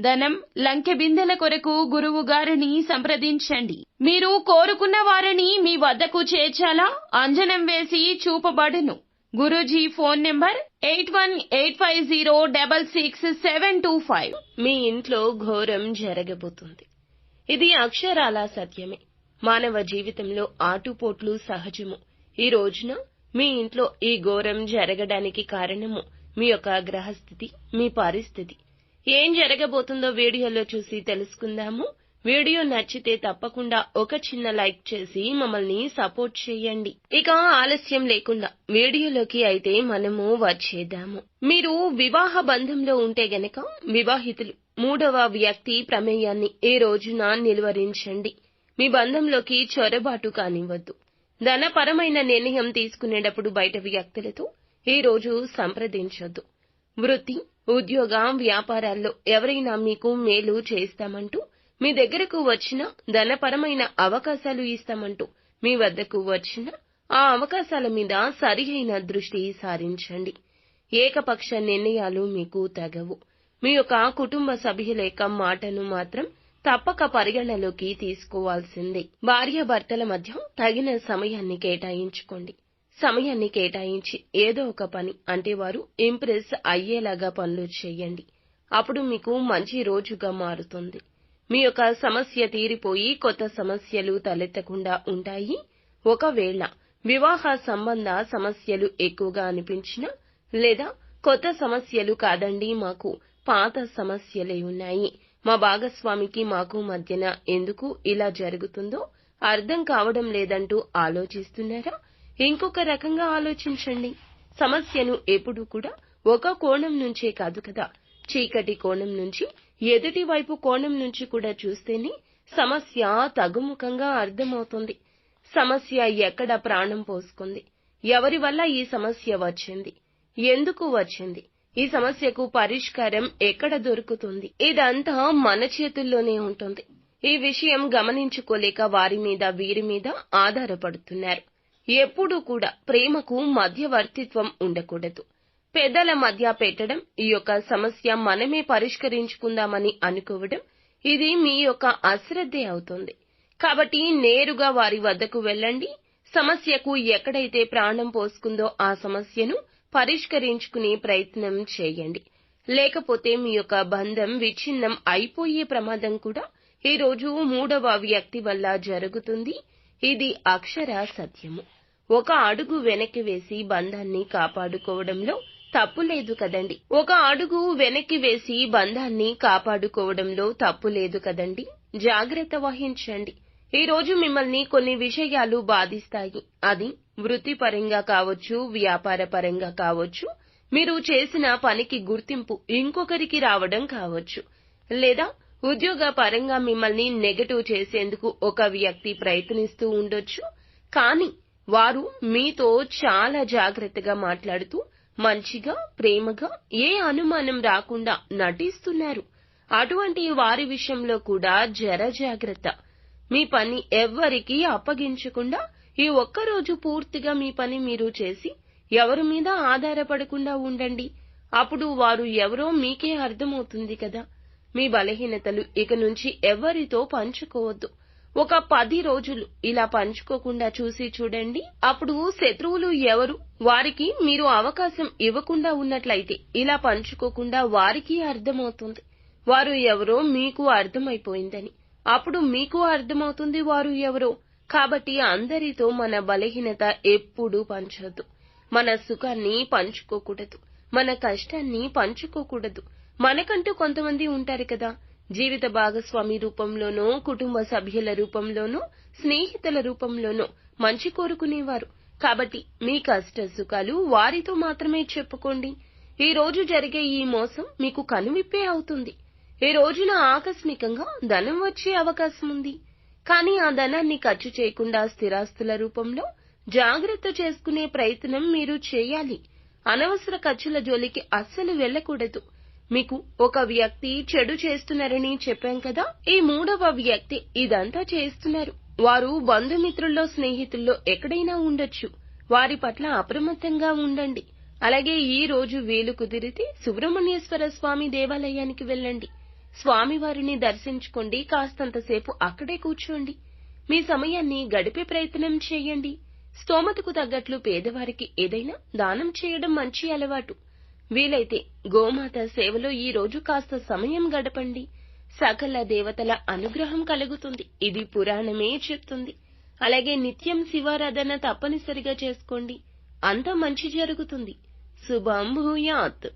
ధనం లంకె బిందెల కొరకు గురువు గారిని సంప్రదించండి. మీరు కోరుకున్న వారిని మీ వద్దకు చేర్చాలా? అంజనం వేసి చూపబడును. Guruji phone number eight one eight five zero double six seven two five. మీ ఇంట్లో ఘోరం జరగబోతుంది. ఇది అక్షరాల సత్యమే. మానవ జీవితంలో ఆటుపోట్లు సహజము. ఈ రోజున మీ ఇంట్లో ఈ ఘోరం జరగడానికి కారణము మీ యొక్క గ్రహస్థితి మీ పరిస్థితి. ఏం జరగబోతుందో వీడియోలో చూసి తెలుసుకుందాము. వీడియో నచ్చితే తప్పకుండా ఒక చిన్న లైక్ చేసి మమ్మల్ని సపోర్ట్ చేయండి. ఇక ఆలస్యం లేకుండా వీడియోలోకి అయితే మనము వచ్చేద్దాము. మీరు వివాహ బంధంలో ఉంటే గనక వివాహితులు మూడవ వ్యక్తి ప్రమేయాన్ని ఈ రోజున నిలువరించండి. మీ బంధంలోకి చొరబాటు కానివ్వద్దు. ధనపరమైన నిర్ణయం తీసుకునేటప్పుడు బయట వ్యక్తులతో ఈ రోజు సంప్రదించొద్దు. వృత్తి ఉద్యోగం వ్యాపారాల్లో ఎవరైనా మీకు మేలు చేస్తామంటూ మీ దగ్గరకు వచ్చిన ధనపరమైన అవకాశాలు ఇస్తామంటూ మీ వద్దకు వచ్చిన ఆ అవకాశాల మీద సరిహైన దృష్టి సారించండి. ఏకపక్ష నిర్ణయాలు మీకు తగవు. మీ యొక్క కుటుంబ సభ్యుల యొక్క మాటను మాత్రం తప్పక పరిగణలోకి తీసుకోవాల్సిందే. భార్యాభర్తల మధ్య తగిన సమయాన్ని కేటాయించుకోండి. సమయాన్ని కేటాయించి ఏదో ఒక పని అంటే వారు ఇంప్రెస్ అయ్యేలాగా పనులు చేయండి. అప్పుడు మీకు మంచి రోజుగా మారుతుంది. మీ యొక్క సమస్య తీరిపోయి కొత్త సమస్యలు తలెత్తకుండా ఉంటాయి. ఒకవేళ వివాహ సంబంధ సమస్యలు ఎక్కువగా అనిపించినా లేదా కొత్త సమస్యలు కాదండి మాకు పాత సమస్యలే ఉన్నాయి. మా భాగస్వామికి మాకు మధ్యన ఎందుకు ఇలా జరుగుతుందో అర్థం కావడం లేదంటూ ఆలోచిస్తున్నారా? ఇంకొక రకంగా ఆలోచించండి. సమస్యను ఎప్పుడూ కూడా ఒక కోణం నుంచే కాదు కదా. చీకటి కోణం నుంచి ఎదుటి వైపు కోణం నుంచి కూడా చూస్తేనే సమస్య తగుముఖంగా అర్థమవుతుంది. సమస్య ఎక్కడ ప్రాణం పోసుకుంది? ఎవరి వల్ల ఈ సమస్య వచ్చింది? ఎందుకు వచ్చింది? ఈ సమస్యకు పరిష్కారం ఎక్కడ దొరుకుతుంది? ఇదంతా మన చేతుల్లోనే ఉంటుంది. ఈ విషయం గమనించుకోలేక వారి మీద వీరి మీద ఆధారపడుతున్నారు. ఎప్పుడూ కూడా ప్రేమకు మధ్యవర్తిత్వం ఉండకూడదు. పెద్దల మధ్య పెట్టడం ఈ యొక్క సమస్య మనమే పరిష్కరించుకుందామని అనుకోవడం ఇది మీ యొక్క అశ్రద్ధే అవుతుంది. కాబట్టి నేరుగా వారి వద్దకు వెళ్ళండి. సమస్యకు ఎక్కడైతే ప్రాణం పోసుకుందో ఆ సమస్యను పరిష్కరించుకునే ప్రయత్నం చేయండి. లేకపోతే మీ యొక్క బంధం విచ్ఛిన్నం అయిపోయే ప్రమాదం కూడా ఈ రోజు మూడవ వ్యక్తి వల్ల జరుగుతుంది. ఇది అక్షర సత్యము. ఒక అడుగు వెనక్కి వేసి బంధాన్ని కాపాడుకోవడంలో తప్పు లేదు కదండి. ఒక అడుగు వెనక్కి వేసి బంధాన్ని కాపాడుకోవడంలో తప్పు లేదు కదండి. జాగ్రత్త వహించండి. ఈ రోజు మిమ్మల్ని కొన్ని విషయాలు బాధిస్తాయి. అది వృత్తిపరంగా కావచ్చు వ్యాపార పరంగా కావచ్చు మీరు చేసిన పనికి గుర్తింపు ఇంకొకరికి రావడం కావచ్చు. లేదా ఉద్యోగ పరంగా మిమ్మల్ని నెగటివ్ చేసేందుకు ఒక వ్యక్తి ప్రయత్నిస్తూ ఉండొచ్చు. కానీ వారు మీతో చాలా జాగ్రత్తగా మాట్లాడుతూ మంచిగా ప్రేమగా ఏ అనుమానం రాకుండా నటిస్తున్నారు. అటువంటి వారి విషయంలో కూడా జర జాగ్రత్త. మీ పని ఎవ్వరికీ అప్పగించకుండా ఈ ఒక్కరోజు పూర్తిగా మీ పని మీరు చేసి ఎవరి మీద ఆధారపడకుండా ఉండండి. అప్పుడు వారు ఎవరో మీకే అర్థమవుతుంది కదా. మీ బలహీనతలు ఇక నుంచి ఎవరితో పంచుకోవద్దు. ఒక పది రోజులు ఇలా పంచుకోకుండా చూసి చూడండి. అప్పుడు శత్రువులు ఎవరు? వారికి మీరు అవకాశం ఇవ్వకుండా ఉన్నట్లయితే ఇలా పంచుకోకుండా వారికి అర్థమవుతుంది. వారు ఎవరో మీకు అర్థమైపోయిందని. అప్పుడు మీకు అర్థమవుతుంది వారు ఎవరో. కాబట్టి అందరితో మన బలహీనత ఎప్పుడూ పంచొద్దు. మన సుఖాన్ని పంచుకోకూడదు. మన కష్టాన్ని పంచుకోకూడదు. మనకంటూ కొంతమంది ఉంటారు కదా. జీవిత భాగస్వామి రూపంలోనో కుటుంబ సభ్యుల రూపంలోనో స్నేహితుల రూపంలోనో మంచి కోరుకునేవారు. కాబట్టి మీ కష్ట సుఖాలు వారితో మాత్రమే చెప్పుకోండి. ఈ రోజు జరిగే ఈ మోసం మీకు కనువిప్పే అవుతుంది. ఈ రోజున ఆకస్మికంగా ధనం వచ్చే అవకాశం ఉంది కానీ ఆ ధనాన్ని ఖర్చు చేయకుండా స్థిరాస్తుల రూపంలో జాగ్రత్త చేసుకునే ప్రయత్నం మీరు చేయాలి. అనవసర ఖర్చుల జోలికి అస్సలు వెళ్ళకూడదు. మీకు ఒక వ్యక్తి చెడు చేస్తున్నారని చెప్పాం కదా? ఈ మూడవ వ్యక్తి ఇదంతా చేస్తున్నారు. వారు బంధుమిత్రుల్లో స్నేహితుల్లో ఎక్కడైనా ఉండొచ్చు. వారి పట్ల అప్రమత్తంగా ఉండండి. అలాగే ఈ రోజు వీలు కుదిరితే సుబ్రహ్మణ్యేశ్వర స్వామి దేవాలయానికి వెళ్ళండి. స్వామివారిని దర్శించుకోండి. కాస్తంతసేపు అక్కడే కూర్చోండి. మీ సమయాన్ని గడిపే ప్రయత్నం చేయండి. స్తోమతకు తగ్గట్లు పేదవారికి ఏదైనా దానం చేయడం మంచి అలవాటు. వీలైతే గోమాత సేవలో ఈ రోజు కాస్త సమయం గడపండి. సకల దేవతల అనుగ్రహం కలుగుతుంది. ఇది పురాణమే చెప్తుంది. అలాగే నిత్యం శివారాధన తప్పనిసరిగా చేసుకోండి. అంత మంచి జరుగుతుంది. శుభం భూయాత్.